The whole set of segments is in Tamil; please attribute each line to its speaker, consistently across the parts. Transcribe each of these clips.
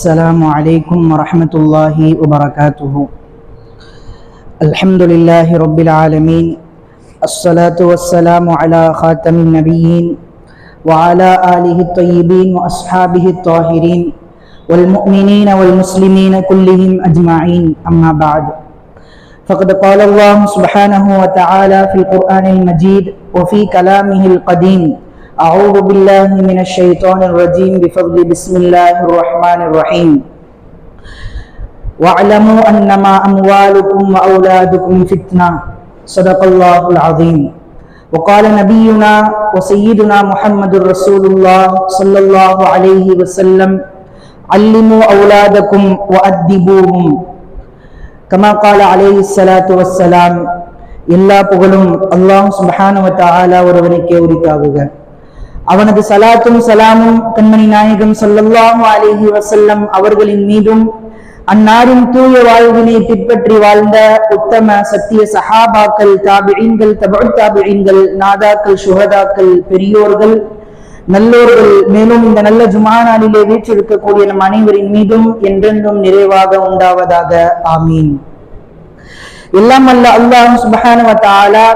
Speaker 1: السلام عليكم ورحمة الله وبركاته. الحمد لله رب العالمين. الصلاة والسلام على خاتم النبيين وعلى آله الطيبين وأصحابه الطاهرين والمؤمنين والمسلمين كلهم أجمعين. أما بعد فقد قال الله سبحانه وتعالى في القرآن المجيد وفي كلامه القديم أعوذ بالله من الشيطان الرجيم بفضل بسم الله الرحمن الرحيم واعلموا أنما أموالكم وأولادكم فتنة صدق الله العظيم وقال نبينا وسيدنا محمد رسول الله صلى الله عليه وسلم علموا أولادكم وأدبوهم கமா கால அலேஹி சலாத்து வசலாம் எல்லா புகழும் அல்லாஹ் சுபஹானு வத்தாலா ஒருவனுக்கே உரித்தாகுக அவனது சலாத்தும் சலாமும் கண்மணி நாயகம் சொல்லல்லாமும் அலைஹி வசல்லம் அவர்களின் மீதும் அன்னாரின் தூய வாழ்வினை பின்பற்றி வாழ்ந்த உத்தம சத்திய சஹாபாக்கள் தாபிஈன்கள் தபு தாபிஈன்கள் நாதாக்கள் சுஹதாக்கள் பெரியோர்கள் நல்லோர்கள் மேலும் இந்த நல்ல ஜுமா நாளிலே வீற்றிருக்கக்கூடிய நம் அனைவரின் மீதும் என்றென்றும் நிறைவாக உண்டாவதாக. ஆமீன். எல்லாம் அல்ல அல்லாஹ் சுபஹானு தாலா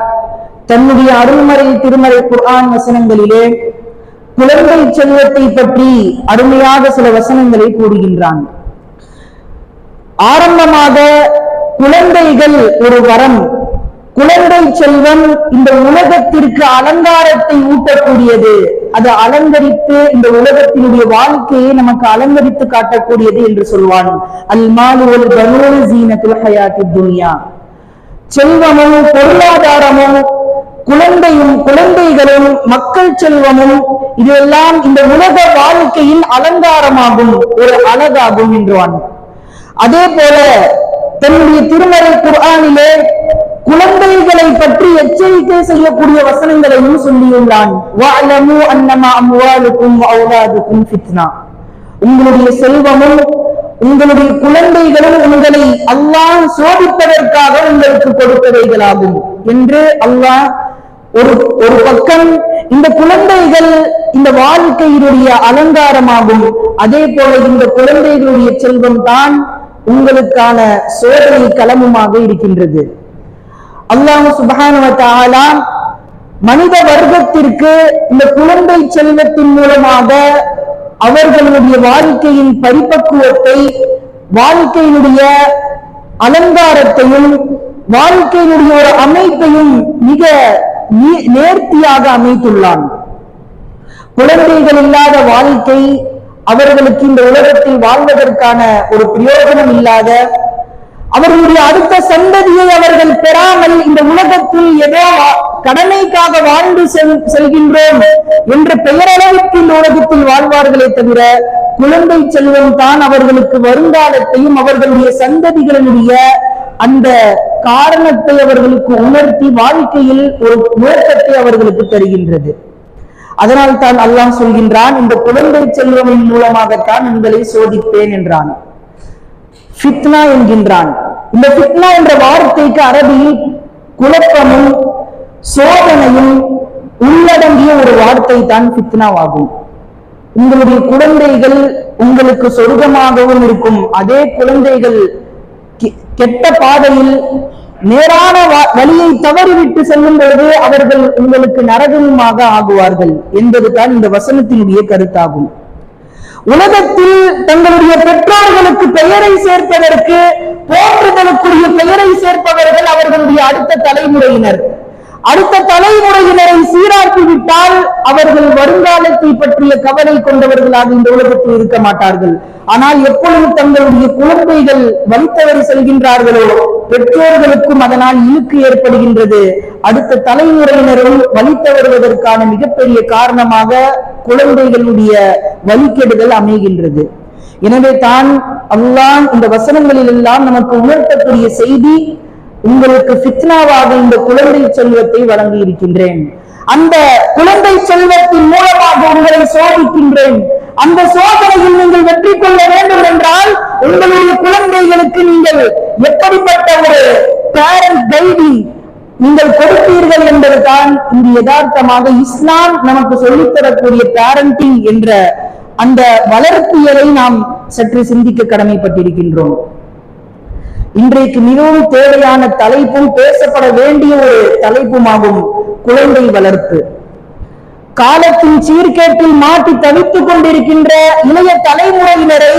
Speaker 1: தன்னுடைய அருள்மறை திருமறை குர்ஆன் வசனங்களிலே குழந்தை செல்வத்தை பற்றி அருமையாக சில வசனங்களை கூறுகின்றான். ஆரம்பமாக குழந்தைகள் ஒரு வரம். குழந்தை செல்வம் இந்த உலகத்திற்கு அலங்காரத்தை ஊட்டக்கூடியது. அது அலங்கரித்து இந்த உலகத்தினுடைய வாழ்க்கையை நமக்கு அலங்கரித்து காட்டக்கூடியது என்று சொல்வான். அல் மாலு ஒரு பனூர் ஜீனத்துல் ஹயாத்தி துனியா. செல்வமும் பொருளாதாரமும் குழந்தையும் குழந்தைகளும் மக்கள் செல்வமும் இதெல்லாம் இந்த உலக வாழ்க்கையின் அலங்காரமாகும் ஒரு அழகாகும் என்றான் அதே போல தன்னுடைய திருமறை குரானிலே குழந்தைகளை பற்றி எச்சரிக்கை செய்யக்கூடிய வசனங்களையும் சொல்லியுள்ளான். உங்களுடைய செல்வமும் உங்களுடைய குழந்தைகளும் உங்களை அல்லாஹ் சோதிப்பதற்காக உங்களுக்கு கொடுப்பவைகளாகும் என்று அல்லாஹ் ஒரு ஒரு பக்கம் இந்த குழந்தைகள் இந்த வாழ்க்கையினுடைய அலங்காரமாகும். அதே போல இந்த குழந்தைகளுடைய செல்வம் தான் உங்களுக்கான சோதனை களமுமாக இருக்கின்றது. அல்லாஹ் சுபஹானுவ மனித வர்க்கத்திற்கு இந்த குழந்தை செல்வத்தின் மூலமாக அவர்களுடைய வாழ்க்கையின் பரிபக்குவத்தை வாழ்க்கையினுடைய அலங்காரத்தையும் வாழ்க்கையினுடைய ஒரு அமைப்பையும் மிக நேர்த்தியாக அமைத்துள்ளான். குழந்தைகள் இல்லாத வாழ்க்கை அவர்களுக்கு இந்த உலகத்தில் வாழ்வதற்கான ஒரு பிரயோஜனம் இல்லாத அவர்களுடைய அடுத்த சந்ததியை அவர்கள் பெறாமல் இந்த உலகத்தில் ஏதோ கடமைக்காக வாழ்ந்து செல்- செல்கின்றோம் என்ற பெயரளவுக்கு இந்த உலகத்தில் வாழ்வார்களே தவிர குழந்தை செல்வம் தான் அவர்களுக்கு வருங்காலத்தையும் அவர்களுடைய சந்ததிகளினுடைய அந்த காரணத்தை அவர்களுக்கு உணர்த்தி வாழ்க்கையில் ஒரு நோக்கத்தை அவர்களுக்கு தருகின்றது. அதனால் தான் அல்லாஹ் சொல்கின்றான் இந்த குழந்தை செல்வமின் மூலமாகத்தான் உங்களை சோதிப்பேன் என்றான். ஃபித்னா என்கின்றான். இந்த ஃபித்னா என்ற வார்த்தைக்கு அரபியில் குழப்பமும் சோதனையும் உள்ளடங்கிய ஒரு வார்த்தை தான் ஃபித்னாவாகும். உங்களுடைய குழந்தைகள் உங்களுக்கு சொர்க்கமாகவும் இருக்கும். அதே குழந்தைகள் கெட்ட பாதையில் நேரான வழியை தவறிவிட்டு செல்லும் பொழுது அவர்கள் உங்களுக்கு நரகமுமாக ஆகுவார்கள் என்பதுதான் இந்த வசனத்தினுடைய கருத்தாகும். உலகத்தில் தங்களுடைய பெற்றோர்களுக்கு பெயரை சேர்ப்பதற்கு போற்றுதலுக்குரிய பெயரை சேர்ப்பவர்கள் அவர்களுடைய அடுத்த தலைமுறையினர். அடுத்த தலைமுறையினரை சீராக்கி விட்டால் அவர்கள் வருங்காலத்தை பற்றிய கவலை கொண்டவர்களாக இந்த உலகத்தில் இருக்க மாட்டார்கள். ஆனால் எப்பொழுது தங்களுடைய குழந்தைகள் வழித்தவறி செல்கின்றார்களோ பெற்றோர்களுக்கும் அதனால் இழுக்கு ஏற்படுகின்றது. அடுத்த தலைமுறையினரும் வலித்து வருவதற்கான மிகப்பெரிய காரணமாக குழந்தைகளுடைய வழிகெடுதல் அமைகின்றது. எனவே தான் அல்லாஹ் இந்த வசனங்களில் எல்லாம் நமக்கு உணர்த்தக்கூடிய செய்தி உங்களுக்கு ஃபித்னாவாக இந்த குழந்தை செல்வத்தை வழங்கி இருக்கின்றேன் அந்த குழந்தை செல்வத்தின் மூலமாக உங்களை சோதிக்கின்றேன். அந்த சோதனையில் நீங்கள் வெற்றி கொள்ள வேண்டும் என்றால் உங்களுடைய குழந்தைகளுக்கு நீங்கள் எப்படிப்பட்ட ஒரு பேரண்ட் கைடிங் நீங்கள் கொடுப்பீர்கள் என்பதுதான் இங்கு யதார்த்தமாக இஸ்லாம் நமக்கு சொல்லித் தரக்கூடிய பேரண்டிங் என்ற அந்த வளர்ப்பியலை நாம் சற்று சிந்திக்க கடமைப்பட்டிருக்கின்றோம். இன்றைக்கு மிகவும் தேவையான தலைப்பும் பேசப்பட வேண்டிய ஒரு தலைப்புமாகும் குழந்தை வளர்ப்பு. காலத்தின் சீர்கேட்டில் மாட்டி தவித்துக் கொண்டிருக்கின்ற இளைய தலைமுறையினரை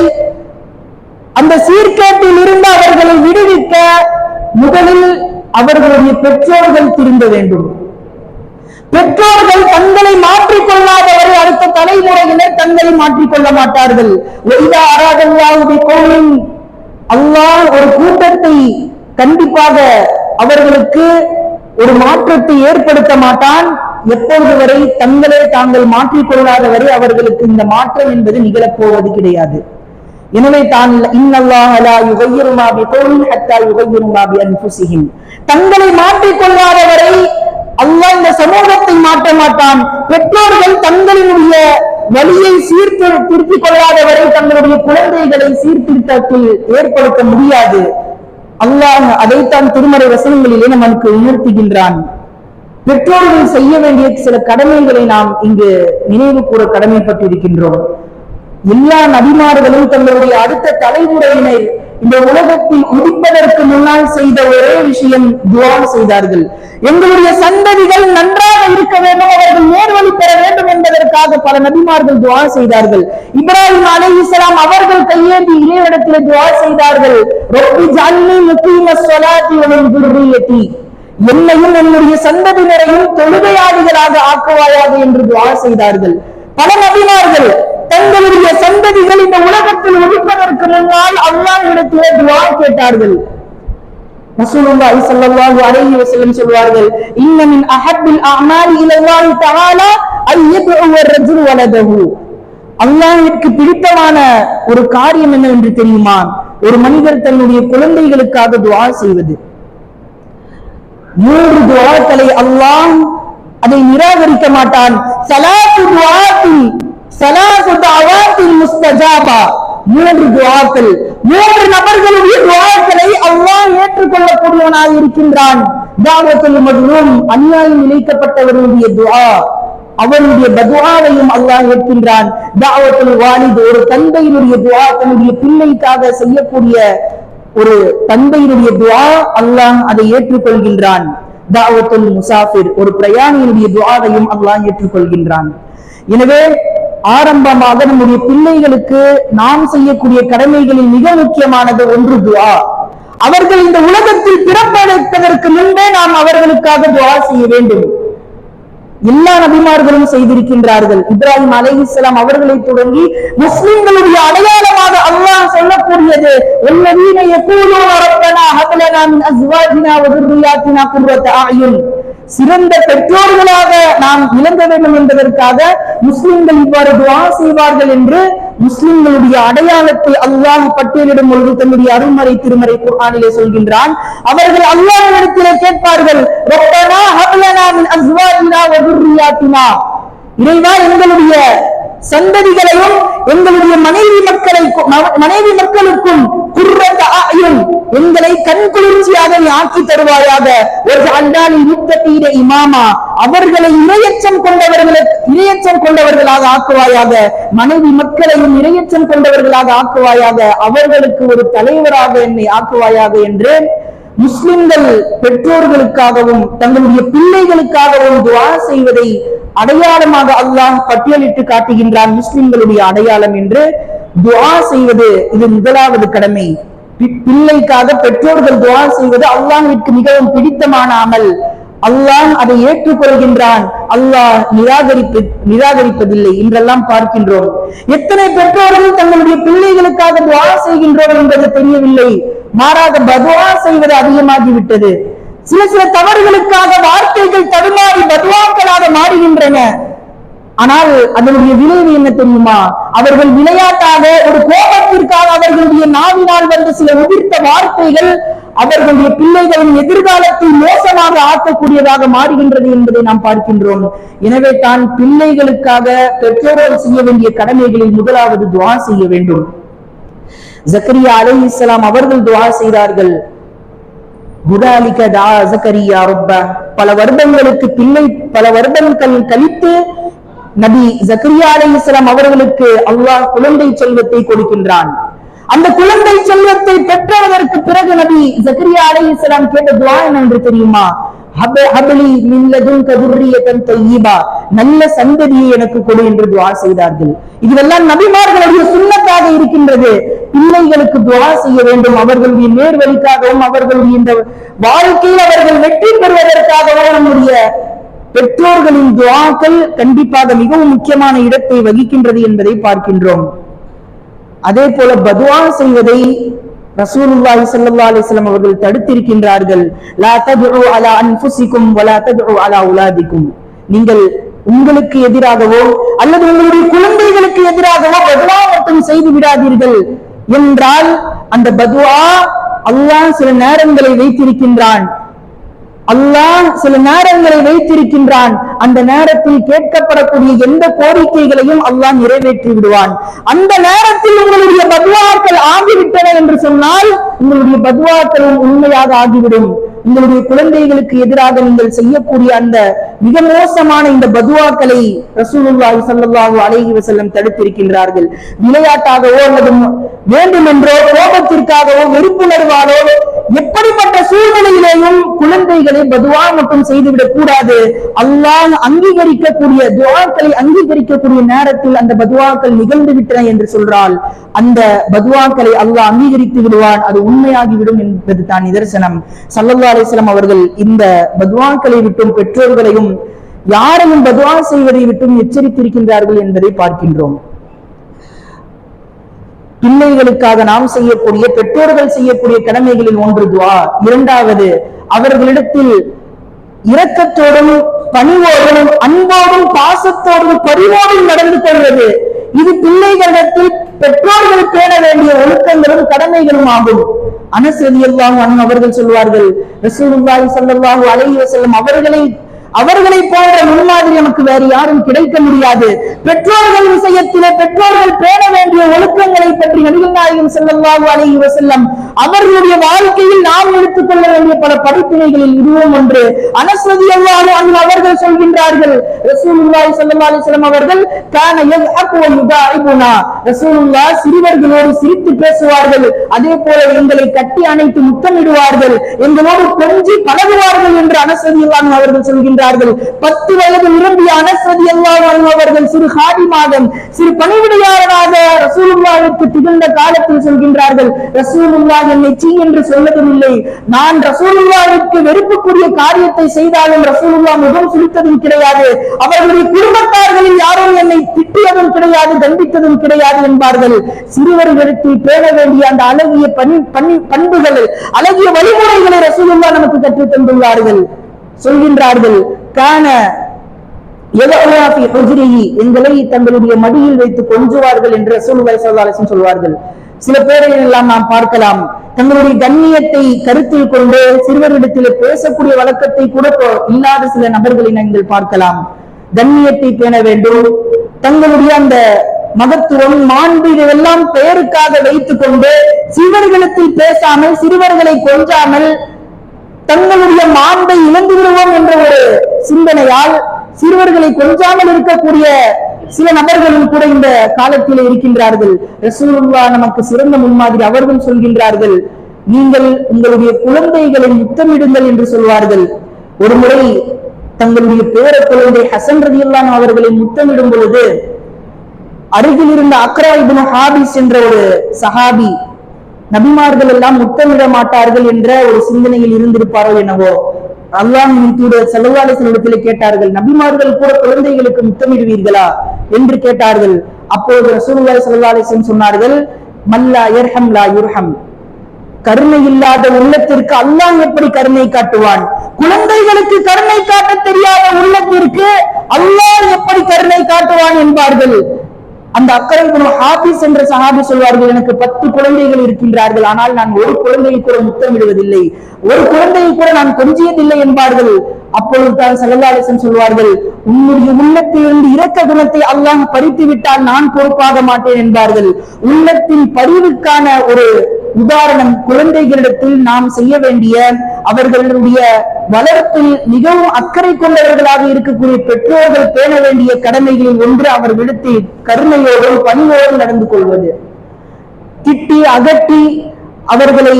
Speaker 1: அந்த சீர்கேட்டில் இருந்து அவர்களை விடுவிக்க முதலில் அவர்களுடைய பெற்றோர்கள் திரும்ப வேண்டும். பெற்றோர்கள் தங்களை மாற்றிக் கொள்ளாதவரை அடுத்த தலைமுறையினர் தங்களை மாற்றிக் கொள்ள மாட்டார்கள். ஒய்தா அராதல்லாவுடைய கோவில் அல்லாஹ் ஒரு கூட்டத்தை கண்டிப்பாக அவர்களுக்கு ஒரு மாற்றத்தை ஏற்படுத்த மாட்டான். எப்பொழுது வரை தங்களை தாங்கள் மாற்றிக் கொள்ளாத வரை அவர்களுக்கு இந்த மாற்றம் என்பது நிகழப்போவது கிடையாது. எனவே தான் தங்களை மாற்றிக் கொள்ளாத வரை அல்லாஹ் இந்த சமூகத்தை மாற்ற மாட்டான். பெற்றோர்கள் தங்களினுடைய வழியை சீர்த்து திருத்திக் கொள்ளாதவரை தங்களுடைய குழந்தைகளை சீர்திருத்தத்தில் ஏற்படுத்த முடியாது. அல்லாஹ் அதைத்தான் திருமறை வசனங்களிலே நமக்கு உணர்த்துகின்றான். பெற்றோர்கள் செய்ய வேண்டிய சில கடமைகளை நாம் இங்கு நினைவு கூற கடமைப்பட்டிருக்கின்றோம். எல்லா நபிமார்களும் தங்களுடைய அடுத்த தலைமுறையினை இந்த உலகத்தில் உதிப்பதற்கு முன்னால் செய்த ஒரே விஷயம் துவா செய்தார்கள். எங்களுடைய சந்ததிகள் நன்றாக இருக்க வேண்டும் அவர்கள் வேண்டும் பல நபிமார்கள் துவா செய்தார்கள். இப்ராஹிம் அலை இஸ்லாம் அவர்கள் கையேந்தி இறைவனத்தில் துவா செய்தார்கள். ரொப்பி ஜன்னி முக்கிய சொலாத்தி துர்ரியத்தி. என்னையும் என்னுடைய சந்ததியினரையும் தொழுகையாளிகளாக ஆக்குவாயாக என்று துவா செய்தார்கள். பல நபிமார்கள் தங்களுடைய சந்ததிகள் இந்த உலகத்தில் ஒழிப்பதற்கு முன்னால் அல்லாஹ் இடத்திலே துவா கேட்டார்கள். ரசூலுல்லாஹி ஸல்லல்லாஹு அலைஹி வஸல்லம் சொல்வார்கள் இன்ன மின் அஹப்பில் அமாலி இலல்லாஹி தஆலா அய்யதுஉ வர்ரஜுல் வலதஹு. அல்லாஹ்விற்கு பிடித்தமான ஒரு காரியம் என்னவென்று தெரியுமா? ஒரு மனிதர் தன்னுடைய குழந்தைகளுக்காக துஆ செய்வது. மூன்று துஆக்களை அல்லாஹ் அதை நிராகரிக்க மாட்டான். சலாத்து துஆத்தில் சலாத்து தஅவாத்தில் முஸ்தஜாபா. மூன்று துவாக்கள். மூன்று நபர்களுடைய துவாக்களை அல்லாஹ் ஏற்றுக்கொள்ளக்கூடியவனாக இருக்கின்றான். தாவத்தில் மஜ்லூம் அநியாயம் இணைக்கப்பட்டவர்களுடைய துவா. அவருடைய பதுவாவையும் அல்லாஹ் ஏற்கின்றான். தாவத்தில் வாலித் ஒரு தந்தையினுடைய துவா தன்னுடைய பிள்ளைக்காக செய்யக்கூடிய ஒரு தந்தையினுடைய துவா அல்லாஹ் அதை ஏற்றுக்கொள்கின்றான். தாவத்துல் முசாஃபிர் ஒரு பிரயாணியினுடைய துவாவையும் அல்லாஹ் ஏற்றுக்கொள்கின்றான். எனவே ஆரம்பமாக நம்முடைய பிள்ளைகளுக்கு நாம் செய்யக்கூடிய கடமைகளில் மிக முக்கியமானது ஒன்று துவா. அவர்கள் இந்த உலகத்தில் பிறப்பெடுப்பதற்கு முன்பே நாம் அவர்களுக்காக துவா செய்ய வேண்டும். எல்லா நபிமார்களும் செய்திருக்கின்றார்கள். இப்ராஹிம் அலை இஸ்லாம் அவர்களை தொடங்கி முஸ்லிம்களுடைய அடையாளமாக அல்லாஹ் சொல்லக்கூடியது உள்ளதீன எப்போதும் அரப்பனா அகலனா மின் அஸ்வாஜினா வதுர்ரியாத்தினா குர்ரத் ஆயுன் சிறந்த பெற்றோர்களாக நாம் விளங்க வேண்டும் என்பதற்காக முஸ்லிம்கள் இவ்வாறு துவா செய்வார்கள் என்று முஸ்லிம்களுடைய அடையாளத்தை அல்லாஹ் பட்டியலிடும் பொழுது தன்னுடைய அருள்மறை திருமறை குர்ஆனிலே சொல்கின்றான். அவர்கள் அல்லாஹ்விடத்திலே கேட்பார்கள் ரப்பனா ஹப் மின் அஸ்வாஜினா வ துர்ரியாத்தினா. இறைவா எங்களுடைய சந்ததிகளையும் எங்களுடைய மனைவி மக்களை மனைவி மக்களுக்கும் குர்ரத் ஆயுன் எங்களை கண்குளிர்ச்சியாக நீ ஆக்கி தருவாயாக. ஒரு அல்லாஹ் முத்தகீர இமாமா அவர்களை இரையச்சம் கொண்டவர்களுக்கு இரையச்சம் கொண்டவர்களாக ஆக்குவாயாக. மனைவி மக்களையும் இரையச்சம் கொண்டவர்களாக ஆக்குவாயாக. அவர்களுக்கு ஒரு தலைவராக என்னை ஆக்குவாயாக என்று முஸ்லிம்கள் பெற்றோர்களுக்காகவும் தங்களுடைய பிள்ளைகளுக்காகவும் துவா செய்வதை அடையாளமாக அல்லாஹ் பட்டியலிட்டு காட்டுகின்றான் முஸ்லிம்களுடைய அடையாளம் என்று. துவா செய்வது இது முதலாவது கடமை. பிள்ளைக்காக பெற்றோர்கள் துவா செய்வது அல்லாஹிற்கு மிகவும் பிடித்தமான அமல் அல்லாஹ் அதை ஏற்றுக்கொள்கின்றான் அல்லாஹ் நிராகரிப்பு நிராகரிப்பதில்லை என்றெல்லாம் பார்க்கின்றோம். எத்தனை பெற்றோர்கள் தங்களுடைய பிள்ளைகளுக்காக துவா செய்கின்றோம் என்பது தெரியவில்லை. மாறாக பதுவா செய்வது அதிகமாகிவிட்டது. சில சில தவறுகளுக்காக வார்த்தைகள் தடுமாறி பதுவாக்களாக மாறுகின்றன. ஆனால் அதனுடைய விளைவு என்ன தெரியுமா? அவர்கள் விளையாட்டாக ஒரு கோபத்திற்காக அவர்களுடைய நாவினால் வந்த சில உதிர்த்த வார்த்தைகள் அவர்களுடைய பிள்ளைகளின் எதிர்காலத்தை மோசமாக ஆக்கக்கூடியதாக மாறுகின்றது என்பதை நாம் பார்க்கின்றோம். எனவே தான் பிள்ளைகளுக்காக பெற்றோர்கள் செய்ய வேண்டிய கடமைகளில் முதலாவது துவா செய்ய வேண்டும். ஜக்கரியா அலைஹிஸ்ஸலாம் அவர்கள் துவா செய்தார்கள். குடாலிக தா ஜக்கரியா ரொப்ப. பல வருடங்களுக்கு பிள்ளை பல வருடங்கள் கழித்து நபி ஜக்கரியா இஸ்லாம் அவர்களுக்கு அல்லாஹ் குழந்தை செல்வத்தை கொடுக்கின்றான். அந்த குழந்தை செல்வத்தை பெற்றதற்கு பிறகு நபி ஜக்கரியா இஸ்லாம் கேட்ட துவா என்று தெரியுமா? நல்ல சந்ததியை எனக்கு கொடு என்று துவா செய்தார்கள். இதுவெல்லாம் நபிமார்களுடைய சுண்ணத்தாக இருக்கின்றது. பிள்ளைகளுக்கு துவா செய்ய வேண்டும். அவர்களுடைய நேர்வழிக்காகவும் அவர்களுடைய இந்த வாழ்க்கையில் அவர்கள் வெற்றி பெறுவதற்காகவும் நம்முடைய பெற்றோர்களின் துவாக்கள் கண்டிப்பாக மிகவும் முக்கியமான இடத்தை வகிக்கின்றது என்பதை பார்க்கின்றோம். அதே போல பதுவா செய்வதை ரசூலுல்லாஹி ஸல்லல்லாஹு அலைஹி வஸல்லம் அவர்கள் தடுத்திருக்கின்றார்கள். லா ததுஉ அலா அன்ஃபுசிக்கும் வலா ததுஉ அலா உலாதிக்கும். நீங்கள் உங்களுக்கு எதிராகவோ அல்லது உங்களுடைய குழந்தைகளுக்கு எதிராகவோ பதுவா மட்டும் செய்து விடாதீர்கள் என்றால் அந்த பதுவா அல்லாஹ் சில நேரங்களை வைத்திருக்கின்றான். அல்லாஹ் சில நேரங்களை வைத்திருக்கின்றான். அந்த நேரத்தில் கேட்கப்படக்கூடிய எந்த கோரிக்கைகளையும் அல்லாஹ் நிறைவேற்றி விடுவான். அந்த நேரத்தில் உங்களுடைய பதுவாக்கள் ஆகிவிட்டன என்று சொன்னால் உங்களுடைய பதுவாக்களும் உண்மையாக ஆகிவிடும். உங்களுடைய குழந்தைகளுக்கு எதிராக நீங்கள் செய்யக்கூடிய அந்த மிக மோசமான இந்த பதுவாக்களை ரசூலுல்லாஹி சல்லாஹூ அலைஹி வசல்லம் தடுத்திருக்கின்றார்கள். விளையாட்டாகவோ அல்லது வேண்டுமென்றோ கோபத்திற்காகவோ வெறுப்புணர்வாலோ எப்படிப்பட்ட சூழ்நிலையிலேயும் குழந்தைகளை பதுவா மட்டும் செய்துவிடக் கூடாது. அல்லாஹ் அங்கீகரிக்கக்கூடிய துவாக்களை அங்கீகரிக்கக்கூடிய நேரத்தில் அந்த பதுவாக்கள் நிகழ்ந்து விட்டன என்று சொல்றால் அந்த பதுவாக்களை அல்லாஹ் அங்கீகரித்து விடுவான். அது உண்மையாகிவிடும் என்பது தான் நிதர்சனம் சல்லல்லா அலிஸ்லாம் அவர்கள் இந்த பதுவாக்களை விட்டும் பெற்றோர்களையும் யாரையும் பதுவா செய்வதை விட்டும் எச்சரித்திருக்கின்றார்கள் என்பதை பார்க்கின்றோம். பிள்ளைகளுக்காக நாம் செய்யக்கூடிய பெற்றோர்கள் செய்யக்கூடிய கடமைகளில் ஒன்று துவா. இரண்டாவது அவர்களிடத்தில் இரக்கத்தோடும் பணிவோடும் அன்போடும் பாசத்தோடும் பரிவோடும் நடந்து கொள்வது. இது பிள்ளைகளிடத்தில் பெற்றோர்கள் பேண வேண்டிய ஒழுக்கங்களும் கடமைகளும் ஆகும். அனஸ் அவர்கள் சொல்வார்கள் ரசூலுல்லாஹி ஸல்லல்லாஹு அலைஹி வஸல்லம் அவர்களை அவர்களை போன்ற முன்மாதிரி நமக்கு வேறு யாரும் கிடைக்க முடியாது. பெற்றோர்கள் விஷயத்திலே பெற்றோர்கள் பேண வேண்டிய ஒழுக்கங்களை பற்றி நடிகநாயகம் நாயகம் ஸல்லல்லாஹு அலைஹி செல்லம் அவர்களுடைய வாழ்க்கையில் நாம் எடுத்துக்கொள்ள வேண்டிய பல படிப்பினைகளில் இதுவும் ஒன்று. அனஸ்வதி ரலியல்லாஹு அங்கு அவர்கள் சொல்கின்றார்கள் ரசூலுல்லாஹி ஸல்லல்லாஹு அலைஹி வஸல்லம் அவர்கள் கான யஸ்ஹகு வ யுதாஇபுனா ரசூலுல்லாஹ் சிறுவர்களோடு சிரித்து பேசுவார்கள் அதே போல எங்களை கட்டி அணைத்து முத்தமிடுவார்கள். எங்களோடு கொஞ்சி பழகுவார்கள் என்று அனஸ்வதி ரலியல்லாஹு அவர்கள் அவர்கள் இருக்கிறார்கள் பத்து வயது நிரம்பிய அனஸ்ரதி ரலியல்லாஹு அவர்கள் சிறு ஹாதிமாகம் சிறு பணிவிடையாளராக ரசூலுல்லாஹ்விற்கு திகழ்ந்த காலத்தில் சொல்கின்றார்கள் ரசூலுல்லா என்னை சீ என்று சொல்லதும் இல்லை நான் ரசூலுல்லாஹ்விற்கு வெறுப்புக்குரிய காரியத்தை செய்தாலும் ரசூலுல்லா முகம் சுழித்ததும் கிடையாது. அவர்களுடைய குடும்பத்தார்களில் யாரும் என்னை திட்டியதும் கிடையாது தண்டித்ததும் கிடையாது என்பார்கள். சிறுவர்களுக்கு பேண வேண்டிய அந்த அழகிய பணி பணி பண்புகள் அழகிய வழிமுறைகளை ரசூலுல்லா நமக்கு கற்றுத் தந்துள்ளார்கள் சொல்கின்றார்கள் கான எங்களை தங்களுடைய மடியில் வைத்து கொஞ்சுவார்கள் என்று ரசூலுல்லாஹி ஸல்லல்லாஹு சொல்வார்கள். சில பேரை எல்லாம் நாம் பார்க்கலாம். தங்களுடைய கண்ணியத்தை கருத்தில் கொண்டு சிறுவரிடத்தில் பேசக்கூடிய வழக்கத்தை கூட இல்லாத சில நபர்களை நீங்கள் பார்க்கலாம். கண்ணியத்தை பேண வேண்டும். தங்களுடைய அந்த மகத்துவம் மாண்பு இதெல்லாம் பெயருக்காக வைத்துக் கொண்டு சிறுவர்களிடத்தில் பேசாமல் சிறுவர்களை கொஞ்சாமல் தங்களுடைய மாண்பை இழந்து விடுவோம் என்ற ஒரு சிந்தனையால் சிறுவர்களை கொஞ்சாமல் இருக்கக்கூடிய சில நபர்களும் கூட இந்த காலத்தில் இருக்கின்றார்கள். ரசூலுல்லா நமக்கு சிறந்த முன்மாதிரி அவர்களும் சொல்கின்றார்கள். நீங்கள் உங்களுடைய குழந்தைகளை முத்தமிடுங்கள் என்று சொல்வார்கள். ஒரு முறை தங்களுடைய பேர குழந்தை ஹசன் ரதியுல்லான் அவர்களை முத்தமிடும் பொழுது அருகில் இருந்த அக்ரா இபின் ஹாபிஸ் என்ற ஒரு சஹாபி நபிமார்கள் எல்லாம் முத்தமிட மாட்டார்கள் என்ற ஒரு சிந்தனையில் இருந்திருப்பாரோ என்னவோ. அல்லாஹின் தூதர் செல்லவாலிசனிடத்தில் கேட்டார்கள் நபிமார்கள் கூட குழந்தைகளுக்கு முத்தமிடுவீர்களா? என்று கேட்டார்கள். அப்போது ரசூலுல்லாஹி ஸல்லல்லாஹு சொன்னார்கள் மல்லா எர்ஹம் லா யுர்ஹம். கருணை இல்லாத உள்ளத்திற்கு அல்லாஹ் எப்படி கருணை காட்டுவான்? குழந்தைகளுக்கு கருணை காட்ட தெரியாத உள்ளத்திற்கு அல்லாஹ் எப்படி கருணை காட்டுவான் என்பார்கள். அந்த அக்கறை குணம் ஹாபிஸ் என்ற சஹாபி சொல்வார்கள் எனக்கு பத்து குழந்தைகள் இருக்கின்றார்கள் ஆனால் நான் ஒரு குழந்தையை கூட முத்தமிடுவதில்லை. ஒரு குழந்தையை கூட நான் கொஞ்சியதில்லை என்பார்கள். அப்பொழுதுதான் தான் சொல்வார்கள் உன்னுடைய உள்ளத்திலிருந்து இரக்க குணத்தை அல்லாஹ் பறித்து விட்டால் நான் பொறுப்பாக மாட்டேன் என்பார்கள். உள்ளத்தின் பறிவுக்கான ஒரு உதாரணம் குழந்தைகளிடத்தில் நாம் செய்ய வேண்டிய அவர்களுடைய வளர்ப்பில் மிகவும் அக்கறை கொண்டவர்களாக இருக்கக்கூடிய பெற்றோர்கள் பேண வேண்டிய கடமைகளில் ஒன்று அவர் அவர்களிடத்தில் கருணையோடும் பணியோடும் நடந்து கொள்வது. திட்டி அகட்டி அவர்களை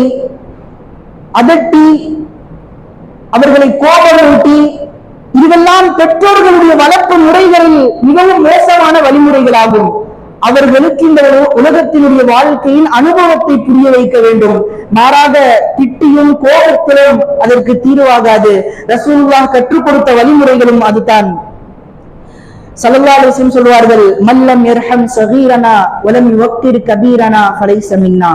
Speaker 1: அதட்டி அவர்களை கோபமூட்டி இதுவெல்லாம் பெற்றோர்களுடைய வளர்ப்பு முறைகளில் மிகவும் மோசமான வழிமுறைகளாகும். அவர்களுக்கு இந்த உலகத்தினுடைய வாழ்க்கையின் அனுபவத்தை புரிய வைக்க வேண்டும். மாறாக திட்டியும் கோபத்திலும் அதற்கு தீர்வாகாது. ரசூலுல்லாஹ் கற்றுக் கொடுத்த வழிமுறைகளும் அதுதான். சலல்லாலும் சொல்வார்கள் மல்லம் எர்ஹம் சகீரனா உலம் யுவக்கிர் கபீரனா ஃபலைஸ மின்னா.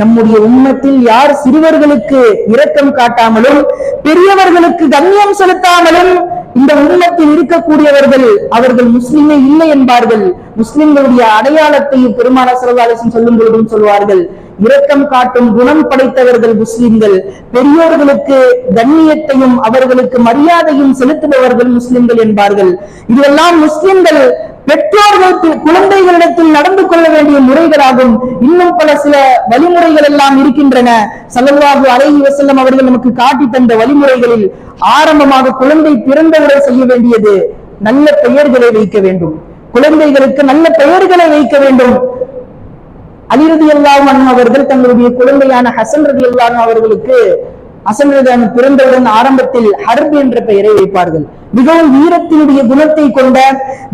Speaker 1: நம்முடைய உண்மத்தில் யார் சிறுவர்களுக்கு இரக்கம் காட்டாமலும் பெரியவர்களுக்கு கண்ணியம் செலுத்தாமலும் இந்த உள்ளத்தில் இருக்கக்கூடியவர்கள் அவர்கள் முஸ்லிமே இல்லை என்பார்கள். முஸ்லிம்களுடைய அடையாளத்தை பெருமான ஸல்லல்லாஹு சொல்லும் பொழுதும் சொல்வார்கள். இரக்கம் காட்டும் குணம் படைத்தவர்கள் முஸ்லிம்கள். பெரியோர்களுக்கு கண்ணியத்தையும் அவர்களுக்கு மரியாதையும் செலுத்துபவர்கள் முஸ்லிம்கள் என்பார்கள். இதெல்லாம் முஸ்லிம்கள் பெற்றோர்கள் குழந்தைகளிடத்தில் நடந்து கொள்ள வேண்டிய முறைகளாகும். இன்னும் பல சில வழிமுறைகள் எல்லாம் இருக்கின்றன. ஸல்லல்லாஹு அலைஹி வசல்லம் அவர்கள் நமக்கு காட்டி தந்த வழிமுறைகளில் ஆரம்பமாக குழந்தை பிறந்தவுடன் செய்ய வேண்டியது நல்ல பெயர்களை வைக்க வேண்டும். குழந்தைகளுக்கு நல்ல பெயர்களை வைக்க வேண்டும். அலிரதி ரலியல்லாஹு அவர்கள் தங்களுடைய குழந்தையான ஹசன் ரதி அன்ஹு அவர்களுக்கு ஹசன் ரதி பிறந்தவுடன் ஆரம்பத்தில் ஹர்ப் என்ற பெயரை வைப்பார்கள். மிகவும் வீரத்தினுடைய குணத்தை கொண்ட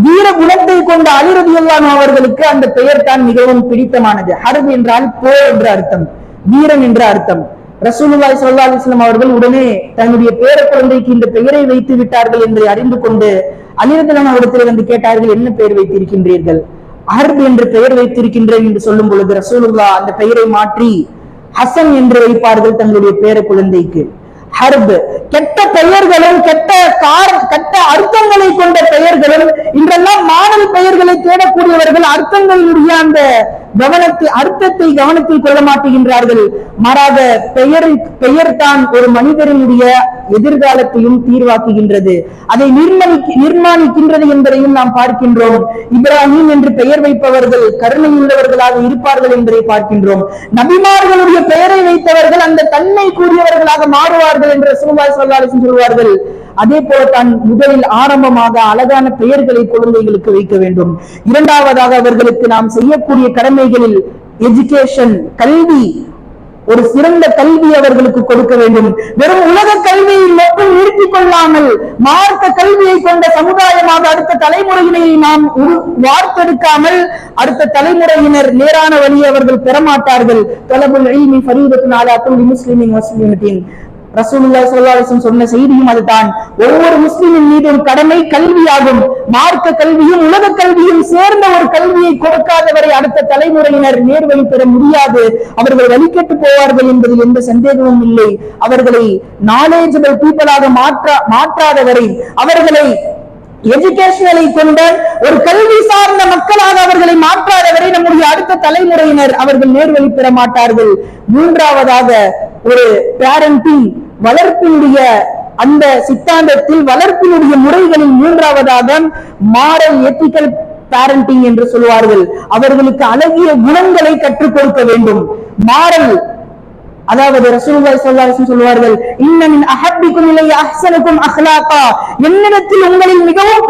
Speaker 1: வீர குணத்தை கொண்ட அலிரதி ரலியல்லாஹு அவர்களுக்கு அந்த பெயர் தான் மிகவும் பிடித்தமானது. ஹர்ப் என்றால் போர் என்ற அர்த்தம். வீரன் என்ற அர்த்தம். ரசூலுல்லாய் சல்லா அலிஸ்லாம் அவர்கள் உடனே தன்னுடைய பேர குழந்தைக்கு இந்த பெயரை வைத்து விட்டார்கள் என்று அறிந்து கொண்டு அலி ரலியல்லாஹு அவரிடத்தில் வந்து கேட்டார்கள் என்ன பெயர் வைத்திருக்கின்றீர்கள்? அர்ப் என்று பெயர் வைத்திருக்கின்றேன் என்று சொல்லும் பொழுது ரசூலுல்லா அந்த பெயரை மாற்றி ஹசன் என்று வைப்பார்கள் தங்களுடைய பேர குழந்தைக்கு. ஹர்ப் கெட்ட பெயர்களும் கெட்ட கார கெட்ட அர்த்தங்களை கொண்ட பெயர்களும் இன்றெல்லாம் மாணவ பெயர்களை தேடக்கூடியவர்கள் அர்த்தங்களுடைய அந்த கவனத்தை அர்த்தத்தை கவனத்தில் கொள்ள மாட்டுகின்றார்கள். மாறாத பெயர் பெயர் தான் ஒரு மனிதரினுடைய எதிர்காலத்தையும் தீர்வாக்குகின்றது. அதை நிர்மணி நிர்மாணிக்கின்றது என்பதையும் நாம் பார்க்கின்றோம். இப்ராஹிம் என்று பெயர் வைப்பவர்கள் கருணை உள்ளவர்களாக இருப்பார்கள் என்பதை பார்க்கின்றோம். நபிமார்களுடைய பெயரை வைத்தவர்கள் அந்த தன்மை கூறியவர்களாக மாறுவார்கள் என்று ரசூலுல்லாஹி ஸல்லல்லாஹு சொல்வார்கள். அதே போல தான் முதலில் ஆரம்பமாக அழகான பெயர்களை குழந்தைகளுக்கு வைக்க வேண்டும். இரண்டாவதாக அவர்களுக்கு நாம் செய்யக்கூடிய கடமைகளில் எஜுகேஷன் கல்வி ஒரு சிறந்த கல்வி அவர்களுக்கு கொடுக்க வேண்டும். வெறும் உலக கல்வியை மட்டும் நிறுத்திக் கொள்ளாமல் மார்க்க கல்வியை கொண்ட சமுதாயமாக அடுத்த தலைமுறையினை நாம் வார்த்தெடுக்காமல் அடுத்த தலைமுறையினர் நேரான வழியை அவர்கள் பெறமாட்டார்கள். தொலபுல் இல்மி ஃபரீதத்துன் அலா குல்லி முஸ்லிமின் ரசூலுல்லா ரசூலுல்லாஹி சொன்ன செய்தியும் அதுதான். ஒவ்வொரு முஸ்லிமின் மீதும் கடமை கல்வியாகும். மார்க்க கல்வியும் உலக கல்வியும் சேர்ந்த ஒரு கல்வியை கொடுக்காதவரை அடுத்த தலைமுறையினர் நேர்வழி பெற முடியாது. அவர்கள் வழிகட்டு போவார்கள் என்பதில் எந்த சந்தேகமும் இல்லை. அவர்களை நாலேஜபிள் பீப்பிளாக மாற்ற மாற்றாதவரை அவர்களை எஜுகேஷனலை கொண்ட ஒரு கல்வி சார்ந்த மக்களாக அவர்களை மாற்றாதவரை நம்முடைய அடுத்த தலைமுறையினர் அவர்கள் நேர்வழி பெற மாட்டார்கள். மூன்றாவதாக ஒரு பேரண்டிங் வளர்ப்பினுடைய அந்த சித்தாந்தத்தில் வளர்ப்பினுடைய முறைகளில் மூன்றாவதாக மாடல் எத்திக்கல் பேரண்டிங் என்று சொல்வார்கள் அவர்களுக்கு அழகிய குணங்களை கற்றுக் கொடுக்க வேண்டும். மாடல் அதாவது ரசூலுல்லாஹி ஸல்லல்லாஹு அலைஹி வஸல்லம் சொல்வார்கள் இன்ன மின் அஹப்பிக்கும் இலைய அஹ்சனுக்கும் அஹ்லாகா என்னிடத்தில் உங்களில் மிகவும்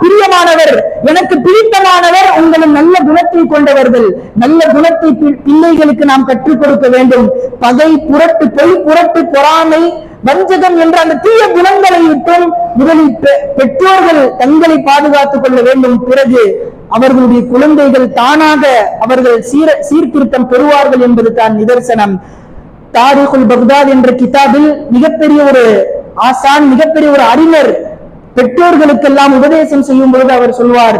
Speaker 1: பிரியமானவர் எனக்கு பிடித்தமானவர் உங்களின் நல்ல குணத்தை கொண்டவர்கள். நல்ல குணத்தை பி- பிள்ளைகளுக்கு நாம் கற்றுக் கொடுக்க வேண்டும். பகை புரட்டு பொய் புரட்டு பொறாமை வஞ்சகம் என்ற அந்த தீய குணங்களை விட்டும் முதலில் பெற்றோர்கள் தங்களை பாதுகாத்துக் கொள்ள வேண்டும். பிறகு அவர்களுடைய குழந்தைகள் தானாக அவர்கள் சீர சீர்திருத்தம் பெறுவார்கள் என்பது தான் நிதர்சனம். தாரிகுல் பக்தாத் என்ற கிதாபில் மிகப்பெரிய ஒரு ஆசான் மிகப்பெரிய ஒரு அறிஞர் பெற்றோர்களுக்கெல்லாம் உபதேசம் செய்யும் பொழுது அவர் சொல்வார்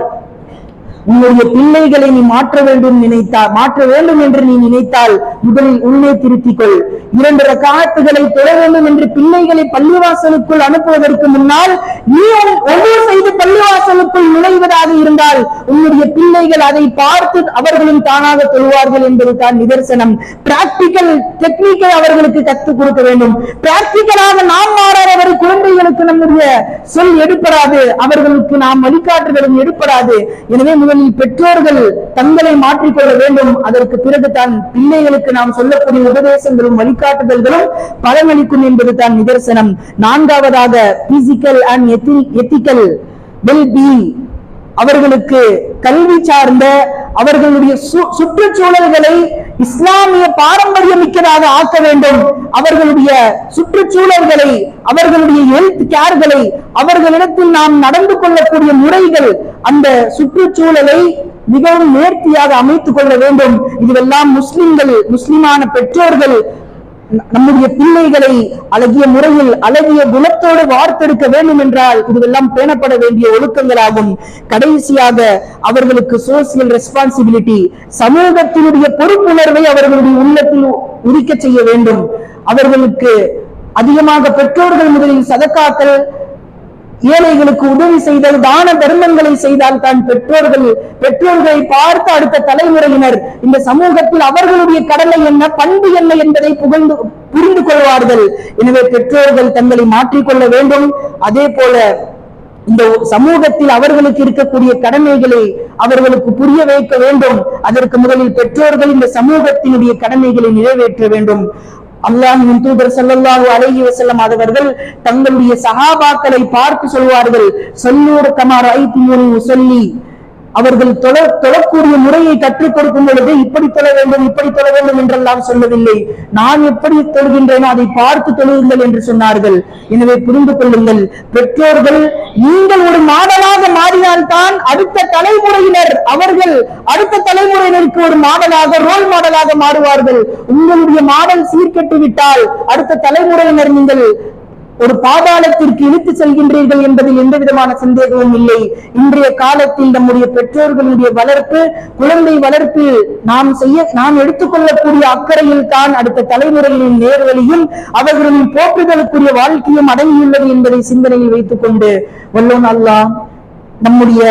Speaker 1: உன்னுடைய பிள்ளைகளை நீ மாற்ற வேண்டும் நினைத்தால் மாற்ற வேண்டும் என்று நீ நினைத்தால் முதலில் உன்னை திருத்திக் கொள் இரண்டு ரக்காத்துகளை தொழ வேண்டும் என்று பிள்ளைகளை பள்ளிவாசலுக்குள் அனுப்புவதற்கு முன்னால் நீ ஒன்று செய்து பள்ளிவாசலுக்குள் நுழைவதாக இருந்தால் உன்னுடைய பிள்ளைகள் அதை பார்த்து அவர்களும் தானாக தொழுவார்கள் என்பது தான் நிதர்சனம். பிராக்டிக்கல் டெக்னிக்கை அவர்களுக்கு கற்றுக் கொடுக்க வேண்டும். பிராக்டிக்கலாக நாம் மாறாதவரை குழந்தைகளுக்கு நம்முடைய சொல் எடுப்படாது. அவர்களுக்கு நாம் வழிகாட்டுதலும் எடுப்படாது. எனவே முதல் நம் பெற்றோர்கள் தங்களை மாற்றிக்கொள்ள வேண்டும். அதற்கு பிறகு தான் பிள்ளைகளுக்கு நாம் சொல்லக்கூடிய உபதேசங்களும் வழிகாட்டுதல்களும் பலனளிக்கும் என்பது தான் நிதர்சனம். நான்காவதாக பிசிக்கல் அண்ட் எத்திக்கல் வெல் அவர்களுக்கு கல்வி சார்ந்த அவர்களுடைய சுற்றுச்சூழல்களை இஸ்லாமிய பாரம்பரிய மிக்கதாக ஆக்க வேண்டும். அவர்களுடைய சுற்றுச்சூழல்களை அவர்களுடைய ஹெல்த் கேர்களை அவர்களிடத்தில் நாம் நடந்து கொள்ளக்கூடிய முறைகள் அந்த சுற்றுச்சூழலை மிகவும் நேர்த்தியாக அமைத்துக் கொள்ள வேண்டும். இதுவெல்லாம் முஸ்லிம்கள் முஸ்லிமான பெற்றோர்கள் நம்முடைய பிள்ளைகளை அழகிய முறையில் அழகிய குணத்தோடு வார்த்தெடுக்க வேண்டும் என்றால் இதுவெல்லாம் பேணப்பட வேண்டிய ஒழுக்கங்களாகும். கடைசியாக அவர்களுக்கு சோசியல் ரெஸ்பான்சிபிலிட்டி சமூகத்தினுடைய பொறுப்புணர்வை அவர்களுடைய உள்ளத்தில் உதிக்க செய்ய வேண்டும். அவர்களுக்கு அதிகமாக பெற்றோர்கள் முதலில் சதக்காக்கள் ஏழைகளுக்கு உதவி செய்தல் தான தர்மங்களை செய்தால் தான் பெற்றோர்கள் பெற்றோர்களை பார்த்து அடுத்த தலைமுறையினர். இந்த சமூகத்தில் அவர்களுடைய கடமை என்ன பண்பு என்ன என்பதை புகழ்ந்து புரிந்து கொள்வார்கள். எனவே பெற்றோர்கள் தங்களை மாற்றிக்கொள்ள வேண்டும். அதே போல இந்த சமூகத்தில் அவர்களுக்கு இருக்கக்கூடிய கடமைகளை அவர்களுக்கு புரிய வைக்க வேண்டும். அதற்கு முதலில் பெற்றோர்கள் இந்த சமூகத்தினுடைய கடமைகளை நிறைவேற்ற வேண்டும். அல்லாஹின் தூதர் ஸல்லல்லாஹு அலைஹி வசல்லம் அவர்கள் தங்களுடைய சகாபாக்களை பார்த்து சொல்வார்கள் சொல்லூர் கமார் ஐ சொல்லி அவர்கள் தொழ தொழக்கூடிய முறையை கற்றுக் கொடுக்கும் பொழுது இப்படி தொழ வேண்டும் இப்படி தொழ வேண்டும் என்றெல்லாம் சொல்லவில்லை. நான் எப்படி தொழுகின்றேனோ அதை பார்த்து தொழுகுங்கள் என்று சொன்னார்கள். எனவே புரிந்து கொள்ளுங்கள். பெற்றோர்கள் நீங்கள் ஒரு மாடலாக மாறினால்தான் அடுத்த தலைமுறையினர் அவர்கள் அடுத்த தலைமுறையினருக்கு ஒரு மாடலாக ரோல் மாடலாக மாறுவார்கள். உங்களுடைய மாடல் சீர்கெட்டு விட்டால் அடுத்த தலைமுறையினர் நீங்கள் ஒரு பாதாளத்திற்கு இழுத்து செல்கின்றீர்கள் என்பதில் எந்த விதமான சந்தேகமும் இல்லை. இன்றைய காலத்தில் நம்முடைய பெற்றோர்களுடைய வளர்ப்பு குழந்தை வளர்ப்பு நாம் செய்ய நாம் எடுத்துக்கொள்ளக்கூடிய அக்கறையில் தான் அடுத்த தலைமுறைகளின் நேர்வழியும் அவர்களின் போக்குதலுக்குரிய வாழ்க்கையும் அடங்கியுள்ளது என்பதை சிந்தனையில் வைத்துக் கொண்டு வல்லோன் அல்லாஹ் நம்முடைய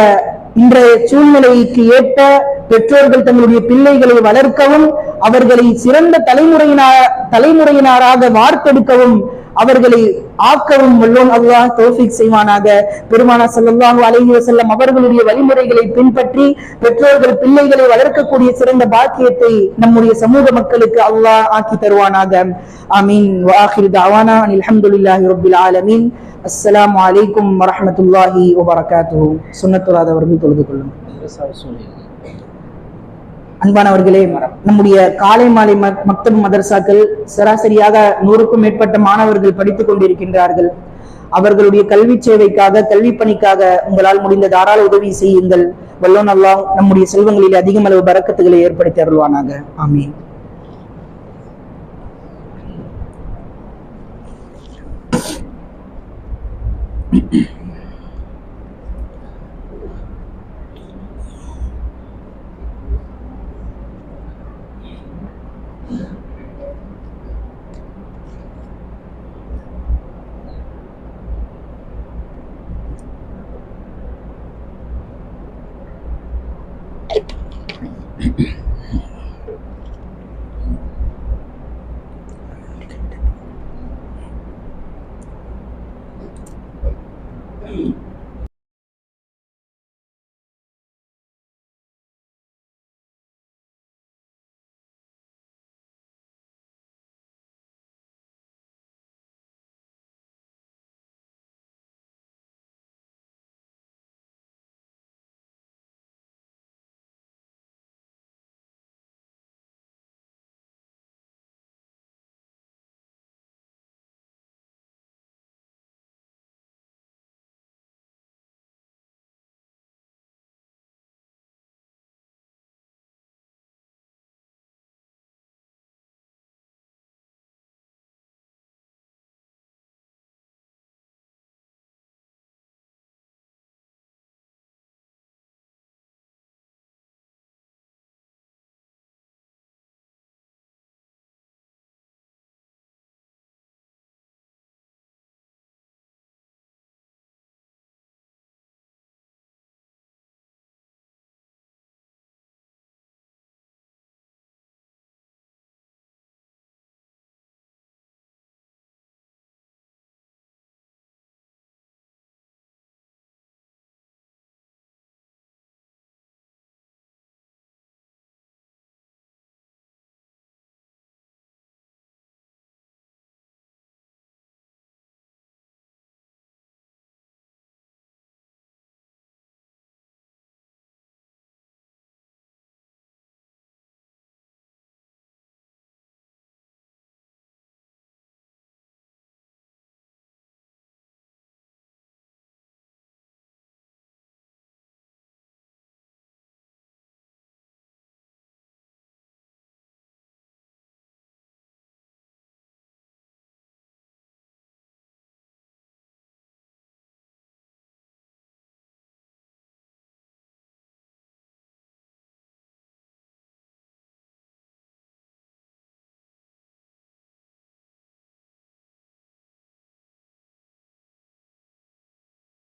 Speaker 1: இன்றைய சூழ்நிலைக்கு ஏற்ப பெற்றோர்கள் தங்களுடைய பிள்ளைகளை வளர்க்கவும் அவர்களை சிறந்த தலைமுறையினார் தலைமுறையினராக வார்த்தெடுக்கவும் அவர்களை ஆக்கவும் வல்லோன் அல்லாஹ் தோஃபிக் செய்வானாக. பெருமானா ஸல்லல்லாஹு அலைஹி செல்லம் அவர்களுடைய வழிமுறைகளை பின்பற்றி பெற்றோர்கள் பிள்ளைகளை வளர்க்கக்கூடிய சிறந்த பாக்கியத்தை நம்முடைய சமூக மக்களுக்கு அல்லாஹ் ஆக்கி தருவானாக. ஆமீன். வாஹிர் தஅவானா. அனில் ஹம்துலில்லாஹி ரப்பில் ஆலமீன். அஸ்ஸலாமு அலைக்கும் வரஹ்மத்துல்லாஹி வபரகாத்துஹு. சுன்னத்துல்லாதவர்கள் தொழுது கொள்ளும் அன்பானவர்களே நம்முடைய காலை மாலை மக்தப் மதரசாக்கள் சராசரியாக நூறுக்கும் மேற்பட்ட மாணவர்கள் படித்துக் கொண்டிருக்கின்றார்கள். அவர்களுடைய கல்வி சேவைக்காக கல்வி பணிக்காக உங்களால் முடிந்த தாராள உதவி செய்யுங்கள். வல்லோன் அல்லாஹ் நம்முடைய செல்வங்களில் அதிகம் அளவு பரக்கத்துகளை ஏற்படுத்தி அருள்வானாக. ஆமீன்.